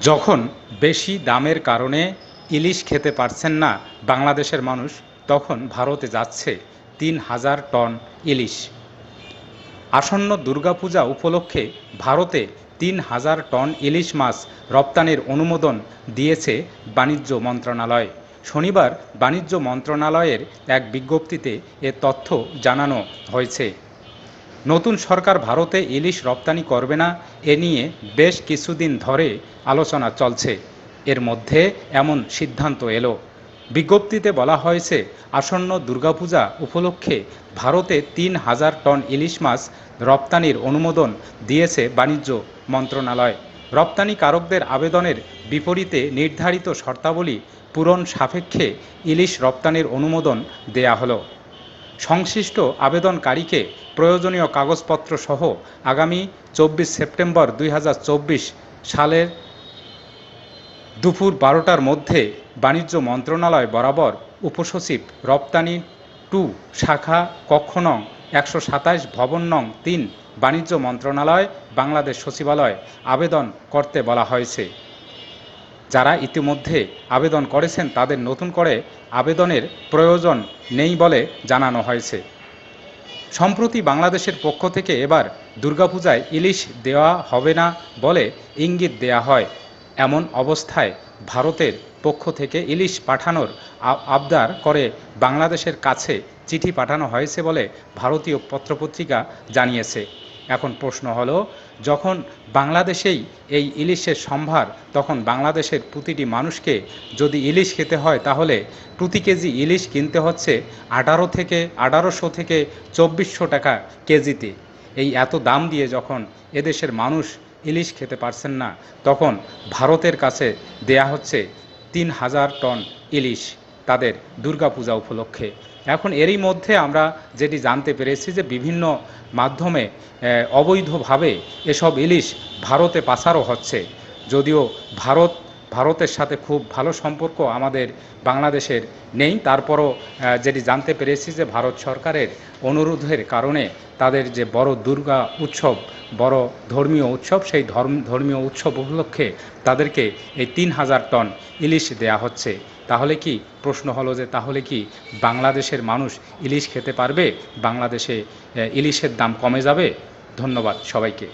যখন বেশি দামের কারণে ইলিশ খেতে পারছেন না বাংলাদেশের মানুষ, তখন ভারতে যাচ্ছে তিন হাজার টন ইলিশ। আসন্ন দুর্গাপূজা উপলক্ষে ভারতে তিন হাজার টন ইলিশ মাছ রপ্তানির অনুমোদন দিয়েছে বাণিজ্য মন্ত্রণালয়। শনিবার বাণিজ্য মন্ত্রণালয়ের এক বিজ্ঞপ্তিতে এ তথ্য জানানো হয়েছে। নতুন সরকার ভারতে ইলিশ রপ্তানি করবে না, এ নিয়ে বেশ কিছুদিন ধরে আলোচনা চলছে। এর মধ্যে এমন সিদ্ধান্ত এলো। বিজ্ঞপ্তিতে বলা হয়েছে, আসন্ন দুর্গাপূজা উপলক্ষে ভারতে তিন হাজার টন ইলিশ মাছ রপ্তানির অনুমোদন দিয়েছে বাণিজ্য মন্ত্রণালয়। রপ্তানিকারকদের আবেদনের বিপরীতে নির্ধারিত শর্তাবলী পূরণ সাপেক্ষে ইলিশ রপ্তানির অনুমোদন দেয়া হলো। সংশ্লিষ্ট আবেদনকারীকে প্রয়োজনীয় কাগজপত্র সহ আগামী চব্বিশ সেপ্টেম্বর দুই হাজার চব্বিশ সালের দুপুর বারোটার মধ্যে বাণিজ্য মন্ত্রণালয় বরাবর উপসচিব রপ্তানি টু শাখা কক্ষ নং একশো সাতাশ ভবন নং তিন বাণিজ্য মন্ত্রণালয়, বাংলাদেশ সচিবালয় আবেদন করতে বলা হয়েছে। যারা ইতিমধ্যে আবেদন করেছেন তাদের নতুন করে আবেদনের প্রয়োজন নেই বলে জানানো হয়েছে। সম্প্রতি বাংলাদেশের পক্ষ থেকে এবার দুর্গাপূজায় ইলিশ দেওয়া হবে না বলে ইঙ্গিত দেয়া হয়। এমন অবস্থায় ভারতের পক্ষ থেকে ইলিশ পাঠানোর আবদার করে বাংলাদেশের কাছে চিঠি পাঠানো হয়েছে বলে ভারতীয় পত্রপত্রিকা জানিয়েছে। এখন প্রশ্ন হলো, যখন বাংলাদেশেই এই ইলিশের সম্ভার, তখন বাংলাদেশের প্রতিটি মানুষকে যদি ইলিশ খেতে হয়, তাহলে প্রতি কেজি ইলিশ কিনতে হচ্ছে আঠারো থেকে আঠারোশো থেকে চব্বিশশো টাকা কেজিতে। এই এত দাম দিয়ে যখন এদেশের মানুষ ইলিশ খেতে পারছেন না, তখন ভারতের কাছে দেয়া হচ্ছে তিন হাজার টন ইলিশ। তাদের দুর্গাপূজা উপলক্ষে। এখন এরই মধ্যে আমরা যেটি জানতে পেরেছি যে বিভিন্ন মাধ্যমে অবৈধভাবে এসব ইলিশ ভারতে পাচারও হচ্ছে। যদিও ভারত ভারতের সাথে খুব ভালো সম্পর্ক আমাদের বাংলাদেশের নেই। তারপরও যেটি জানতে পেরেছি যে ভারত সরকারের অনুরোধের কারণে তাদের যে বড় দুর্গা উৎসব, বড় ধর্মীয় উৎসব, সেই ধর্ম, ধর্মীয় উৎসব উপলক্ষে তাদেরকে এই তিন হাজার টন ইলিশ দেয়া হচ্ছে। তাহলে কি প্রশ্ন হলো যে তাহলে কি বাংলাদেশের মানুষ ইলিশ খেতে পারবে? বাংলাদেশে ইলিশের দাম কমে যাবে? ধন্যবাদ সবাইকে।